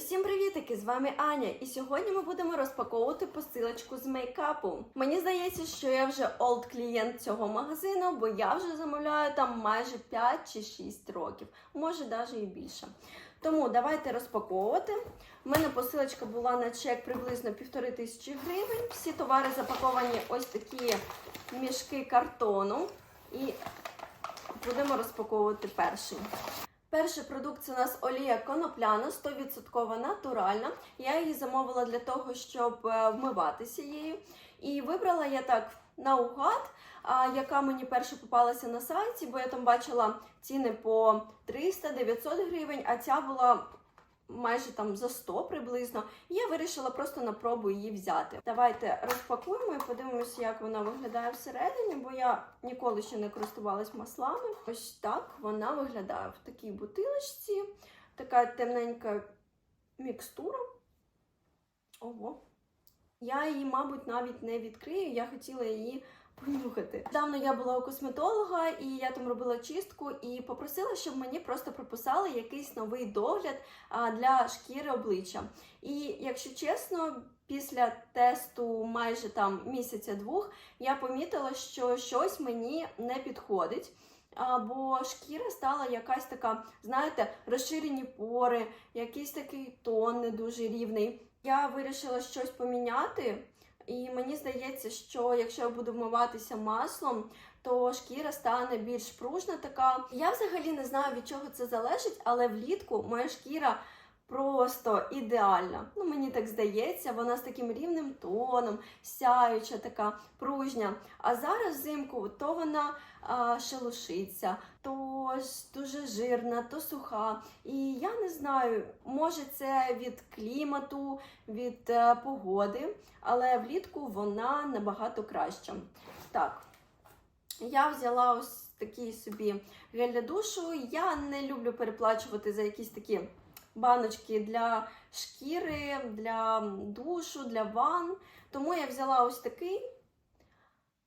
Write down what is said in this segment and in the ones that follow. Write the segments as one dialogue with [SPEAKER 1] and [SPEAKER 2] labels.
[SPEAKER 1] Усім привітики! З вами Аня, і сьогодні ми будемо розпаковувати посилочку з мейкапу. Мені здається, що я вже олд клієнт цього магазину, бо я вже замовляю там майже 5 чи 6 років, може навіть і більше. Тому давайте розпаковувати. У мене посилочка була на чек приблизно півтори тисячі гривень. Всі товари запаковані ось такі мішки картону. І будемо розпаковувати перший. Перший продукт це у нас олія конопляна, 100% натуральна. Я її замовила для того, щоб е, вмиватися її. І вибрала я так наугад, яка мені перша попалася на сайті, бо я там бачила ціни по 300-900 гривень, а ця була майже там за 100 приблизно. Я вирішила просто на пробу її взяти. Давайте розпакуємо і подивимося, як вона виглядає всередині, бо я ніколи ще не користувалась маслами. Ось так вона виглядає в такій бутилочці. Така темненька мікстура. Ого. Я її, мабуть, навіть не відкрию. Я хотіла її понюхати. Давно я була у косметолога, і я там робила чистку і попросила, щоб мені просто прописали якийсь новий догляд для шкіри обличчя. І якщо чесно, після тесту майже там місяця-двох я помітила, що щось мені не підходить. Бо шкіра стала якась така, знаєте, розширені пори, якийсь такий тон не дуже рівний. Я вирішила щось поміняти, і мені здається, що якщо я буду вмиватися маслом, то шкіра стане більш пружна така. Я взагалі не знаю, від чого це залежить, але влітку моя шкіра просто ідеальна. Ну, мені так здається, вона з таким рівним тоном, сяюча, така пружня. А зараз взимку то вона а, шелушиться, то ж дуже жирна, то суха. І я не знаю, може це від клімату, від е, погоди, але влітку вона набагато краща. Так, я взяла ось такий собі гель для душу. Я не люблю переплачувати за якісь такі баночки для шкіри, для душу, для ванн. Тому я взяла ось такий.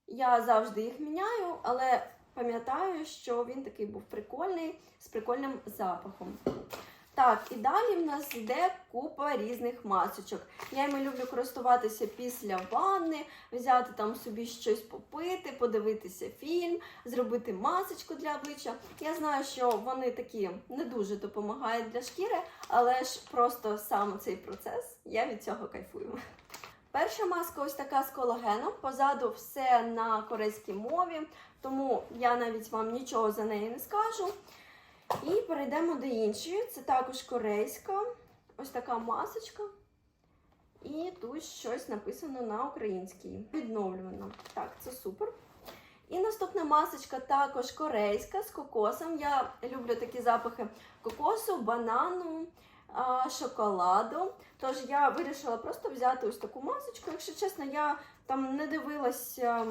[SPEAKER 1] Я завжди їх міняю, але пам'ятаю, що він такий був прикольний, з прикольним запахом. Так, і далі в нас йде купа різних масочок. Я ними люблю користуватися після ванни, взяти там собі щось попити, подивитися фільм, зробити масочку для обличчя. Я знаю, що вони такі не дуже допомагають для шкіри, але ж просто сам цей процес я від цього кайфую. Перша маска ось така з колагеном. Позаду все на корейській мові, тому я навіть вам нічого за неї не скажу. І перейдемо до іншої. Це також корейська. Ось така масочка. І тут щось написано на українській. Відновлювано. Так, це супер. І наступна масочка також корейська з кокосом. Я люблю такі запахи кокосу, банану, шоколаду. Тож я вирішила просто взяти ось таку масочку. Якщо чесно, я там не дивилася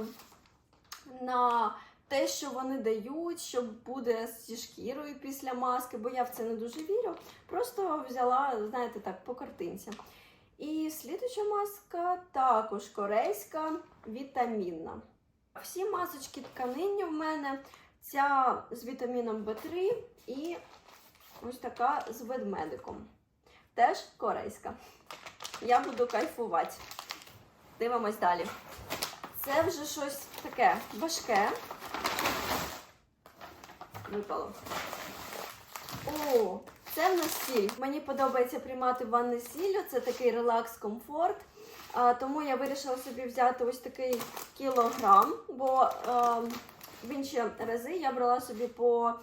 [SPEAKER 1] на те, що вони дають, що буде зі шкірою після маски, бо я в це не дуже вірю. Просто взяла, знаєте, так, по картинці. І слідуча маска також корейська, вітамінна. Всі масочки тканинні в мене. Ця з вітаміном В3 і ось така з ведмедиком. Теж корейська. Я буду кайфувати. Дивимось далі. Це вже щось таке важке. Випало. О, це в нас сіль. Мені подобається приймати ванни з сіллю. Це такий релакс-комфорт. А, тому я вирішила собі взяти ось такий кілограм, бо а, в інші рази я брала собі по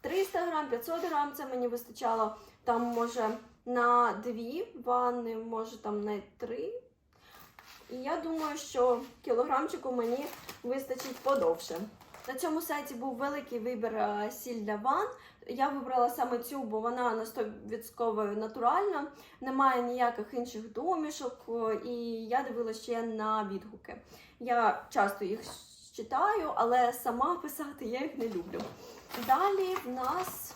[SPEAKER 1] 300 грам, 500 грам. Це мені вистачало там, може, на дві ванни, може там на три. І я думаю, що кілограмчику мені вистачить подовше. На цьому сайті був великий вибір е, сіль для ванн. Я вибрала саме цю, бо вона на 100% натуральна, немає ніяких інших домішок, е, і я дивилася ще на відгуки. Я часто їх читаю, але сама писати я їх не люблю. Далі в нас.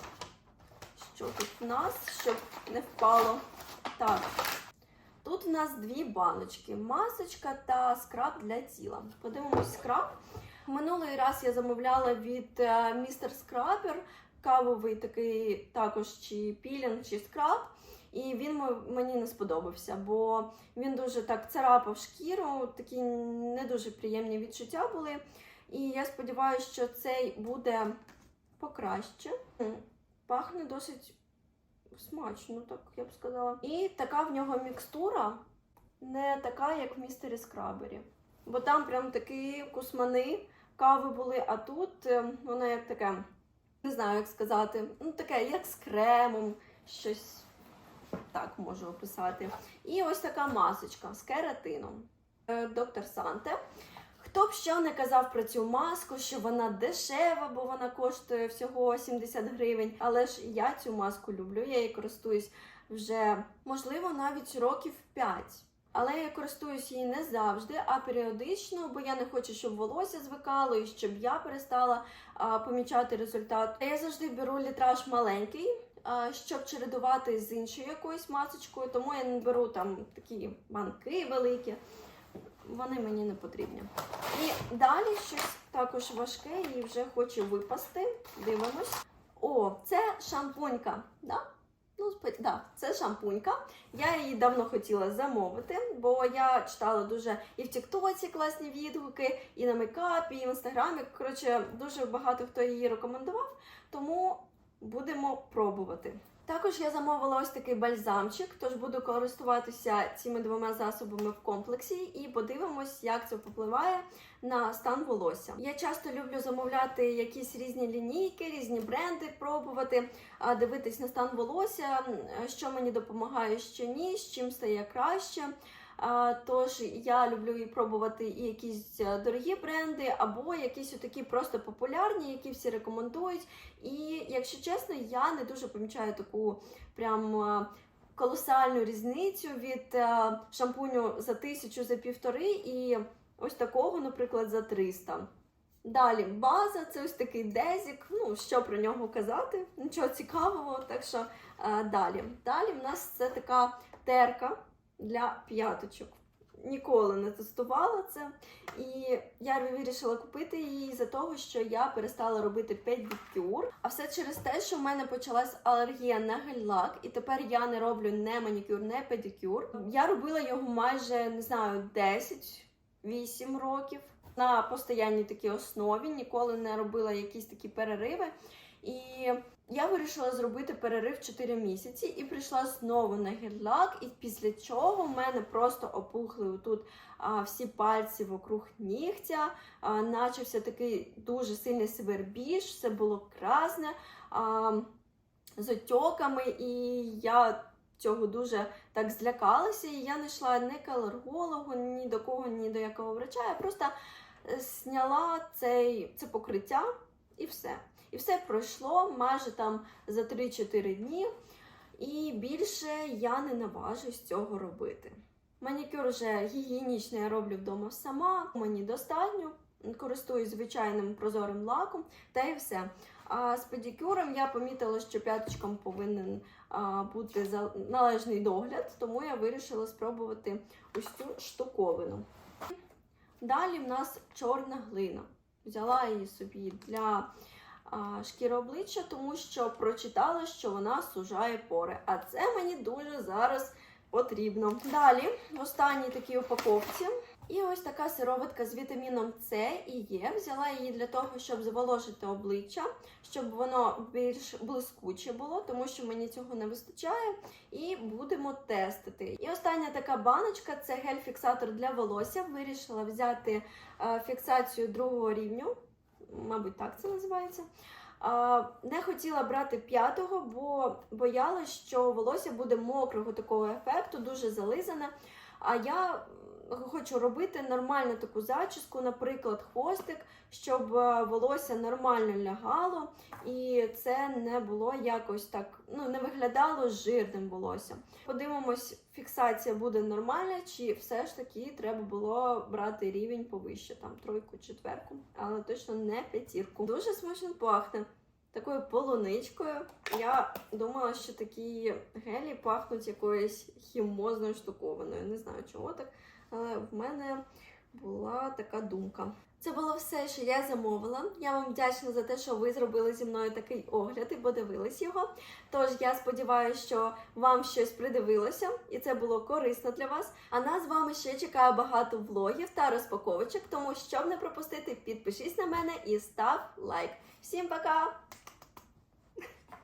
[SPEAKER 1] Що тут в нас, щоб не впало? Так. Тут у нас дві баночки: масочка та скраб для тіла. Подивимось скраб. Минулий раз я замовляла від містер Скрабер кавовий такий також чи пілінг, чи скраб. і він мені не сподобався, бо він дуже так царапав шкіру, такі не дуже приємні відчуття були. І я сподіваюся, що цей буде покраще. Пахне досить смачно, так я б сказала. І така в нього мікстура не така, як в містері Скрабері. Бо там прям такі кусмани кави були, а тут е, воно як таке, не знаю, як сказати, ну таке, як з кремом, щось так можу описати. І ось така масочка з кератином. Е, Доктор Санте. Хто б що не казав про цю маску, що вона дешева, бо вона коштує всього 70 гривень. Але ж я цю маску люблю, я її користуюсь вже, можливо, навіть років 5. Але я користуюсь її не завжди, а періодично, бо я не хочу, щоб волосся звикало і щоб я перестала а, помічати результат. Я завжди беру літраж маленький, а, щоб чередувати з іншою якоюсь масочкою, тому я не беру там такі банки великі. Вони мені не потрібні. І далі щось також важке і вже хочу випасти. Дивимось. О, це шампунька. Да? Ну, да, це шампунька. Я її давно хотіла замовити, бо я читала дуже і в Тіктоці класні відгуки, і на мейкапі, і в інстаграмі. Коротше, дуже багато хто її рекомендував, тому будемо пробувати. Також я замовила ось такий бальзамчик, тож буду користуватися цими двома засобами в комплексі і подивимось, як це впливає на стан волосся. Я часто люблю замовляти якісь різні лінійки, різні бренди, пробувати, дивитись на стан волосся, що мені допомагає, що ні, з чим стає краще. Тож я люблю і пробувати і якісь е, дорогі бренди, або якісь такі просто популярні, які всі рекомендують. І якщо чесно, я не дуже помічаю таку прям е, колосальну різницю від е, шампуню за тисячу за півтори і ось такого, наприклад, за 300. Далі база, це ось такий дезік. Ну, що про нього казати, нічого цікавого. Так що далі. Далі в нас це така терка для п'яточок. Ніколи не тестувала це. І я вирішила купити її за того, що я перестала робити педикюр. А все через те, що в мене почалась алергія на гель-лак, і тепер я не роблю не манікюр, не педикюр. Я робила його майже не знаю 10-8 років на постоянній такій основі, ніколи не робила якісь такі перериви. І я вирішила зробити перерив 4 місяці і прийшла знову на гель-лак, і після чого в мене просто опухли тут всі пальці вокруг нігтя, а, начався такий дуже сильний сивербіж, все було красне а, з отьоками, і я цього дуже так злякалася, і я не йшла ні к алергологу, ні до кого, ні до якого врача. Я просто е, зняла цей, це покриття і все. І все пройшло майже там за 3-4 дні, і більше я не наважусь цього робити. Манікюр вже гігієнічний я роблю вдома сама, мені достатньо, користуюсь звичайним прозорим лаком, та і все. А з педикюром я помітила, що п'яточкам повинен за- належний догляд, тому я вирішила спробувати ось цю штуковину. Далі в нас чорна глина. Взяла її собі для а, шкіри обличчя, тому що прочитала, що вона сужає пори. А це мені дуже зараз потрібно. Далі, в останній такій упаковці. І ось така сироватка з вітаміном С і Е. Взяла її для того, щоб зволожити обличчя, щоб воно більш блискуче було, тому що мені цього не вистачає. І будемо тестити. І остання така баночка це гель-фіксатор для волосся. Вирішила взяти е, фіксацію другого рівню мабуть, так це називається. Не хотіла брати п'ятого, бо боялась, що волосся буде мокрого такого ефекту, дуже зализане. А я хочу робити нормальну таку зачіску, наприклад, хвостик, щоб е, волосся нормально лягало, і це не було якось так, ну не виглядало жирним волоссям. Подивимось, фіксація буде нормальна, чи все ж таки треба було брати рівень повище, там тройку, четверку, але точно не п'ятірку. Дуже смачно пахне. Такою полуничкою. Я думала, що такі гелі пахнуть якоюсь хімозною штуковиною. Не знаю чого так, але в мене була така думка. Це було все, що я замовила. Я вам вдячна за те, що ви зробили зі мною такий огляд і подивились його. Тож я сподіваюся, що вам щось придивилося і це було корисно для вас. А нас з вами ще чекає багато влогів та розпаковочок. Тому щоб не пропустити, підпишись на мене і став лайк. Всім пока!